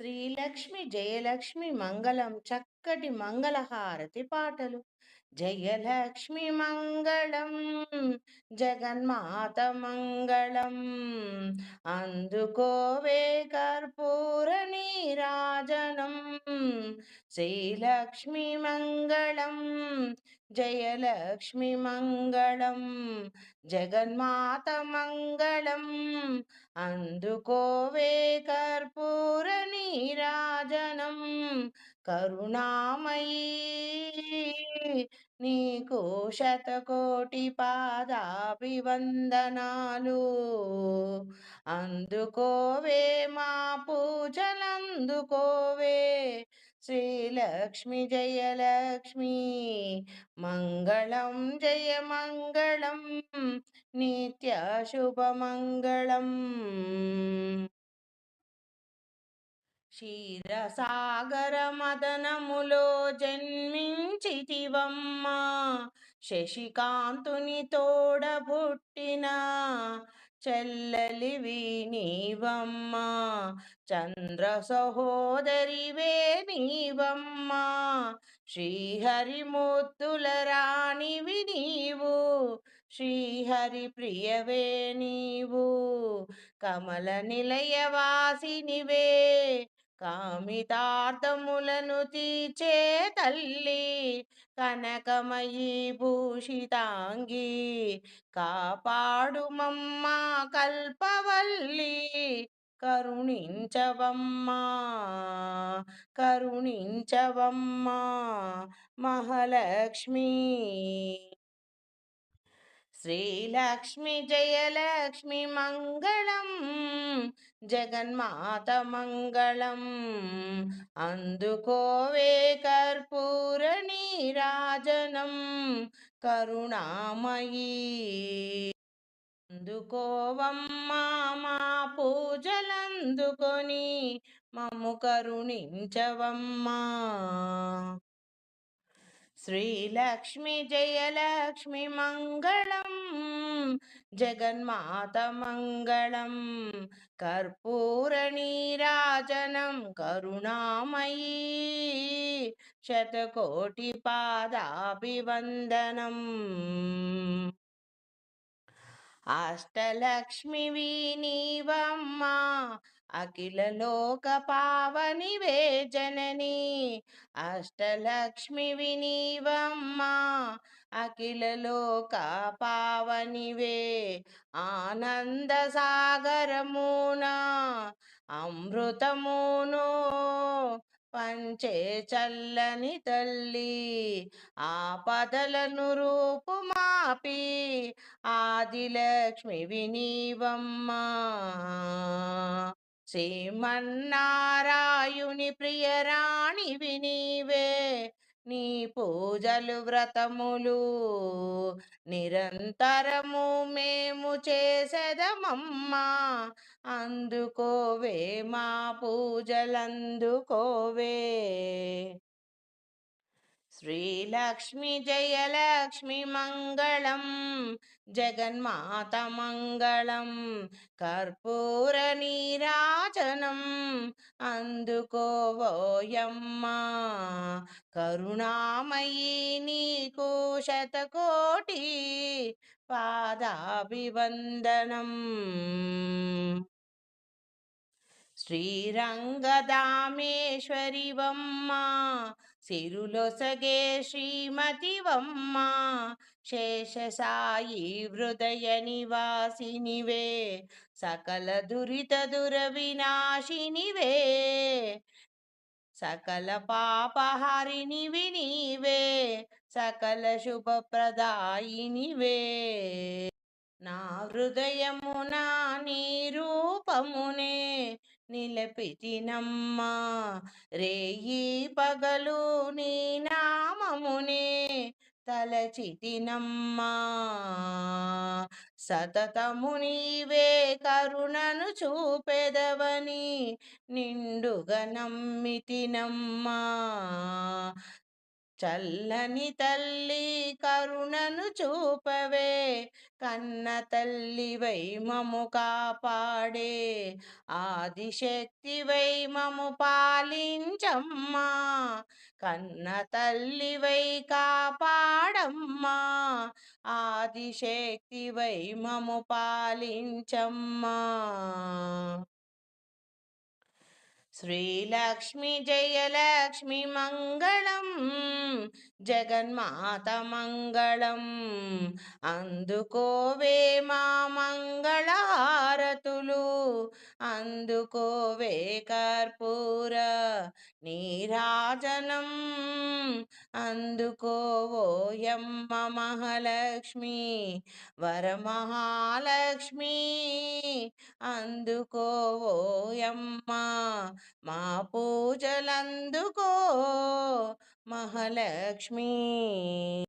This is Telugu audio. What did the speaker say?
శ్రీలక్ష్మి జయలక్ష్మి మంగళం చక్కటి మంగళహారతి పాటలు. జయలక్ష్మి మంగళం జగన్మాత మంగళం. అందుకోవే కర్పూర నీరాజనం. శ్రీలక్ష్మి మంగళం జయలక్ష్మి మంగళం జగన్మాత మంగళం. అందుకోవే కర్పూర నీరాజనం. కరుణామయీ నీకు శతకోటి పాదాభివందనాలు. అందుకోవే మా పూజలందుకోవే. శ్రీలక్ష్మి జయలక్ష్మి మంగళం జయ మంగళం నిత్య శుభమంగళం క్షీరసాగర మదనములో జన్మించితివమ్మా. శశికాంతుని తోడబుట్టిన చెల్లలివి నీవమ్మా. చంద్ర సహోదరివే నీవమ్మా. శ్రీహరి ముద్దుల రాణివి నీవు. శ్రీహరి ప్రియవే నీవు. కమల నిలయవాసినివే. కామితార్థములను తీచే తల్లి కనకమయీ భూషితాంగి కాపాడు మమ్మ కల్పవల్లి కరుణించవమ్మా కరుణించవమ్మా మహాలక్ష్మి. శ్రీలక్ష్మి జయలక్ష్మి మంగళం జగన్మాత మంగళం. అందుకోవే కర్పూర నీరాజనం కరుణామయీ. అందుకోవమ్మా మా పూజలందుకొని మమ్ము కరుణించవమ్మా. శ్రీలక్ష్మి జయలక్ష్మి మంగళం జగన్మాత మంగళం కర్పూర నీరాజనం కరుణామయీ శతకోటి పాదాభివందనం. అష్టలక్ష్మి నీవమ్మా అఖిల లోక పావనివే జనని అష్టలక్ష్మి నీవమ్మా అఖిల లోక పావనివే ఆనంద సాగరమున అమృతమును పంచే చల్లని తల్లి. ఆపదలను రూపుమాపి ఆదిలక్ష్మి వినీవమ్మా. శ్రీమన్నారాయుని ప్రియరాణి వినీవే నీ పూజలు వ్రతములు నిరంతరము మేము చేసేదమమ్మా. అందుకోవే మా పూజలందుకోవే. శ్రీలక్ష్మి జయలక్ష్మి మంగళం జగన్మాత మంగళం కర్పూర నీరాజనం అందుకోవోయమ్మ కరుణామయీ నీకు శతకోటి పాదాభివందనం శ్రీరంగదామేశ్వరివమ్మ సిరులొసగే శ్రీమతివమ్మ శేషసాయి హృదయ నివాసినివే సకల దురిత దుర వినాశినివే సకల పాపహారిని వినివే సకల శుభప్రదాయినివే. నా హృదయమున నీ రూపమునే నిలపితినమ్మా రేయి పగలు నీ నామమునే తలచితినమ్మా సతతము నీవే కరుణను చూపెదవని నిండుగా నమ్మితినమ్మా. చల్లని తల్లి కరుణను చూపవే కన్న తల్లి వైమము కాపాడే ఆదిశక్తి వైమము పాలించమ్మా కన్న తల్లివై కాపాడమ్మా ఆదిశక్తి వైమము పాలించమ్మా. శ్రీలక్ష్మి జయలక్ష్మి మంగళం జగన్మాత మంగళం. అందుకోవే మా మంగళహారతులు అందుకోవే కర్పూర నీరాజనం. అందుకోవోయమ్మ మహాలక్ష్మి వరమహాలక్ష్మి అందుకోవోయమ్మా మా పూజలందుకో మహాలక్ష్మి.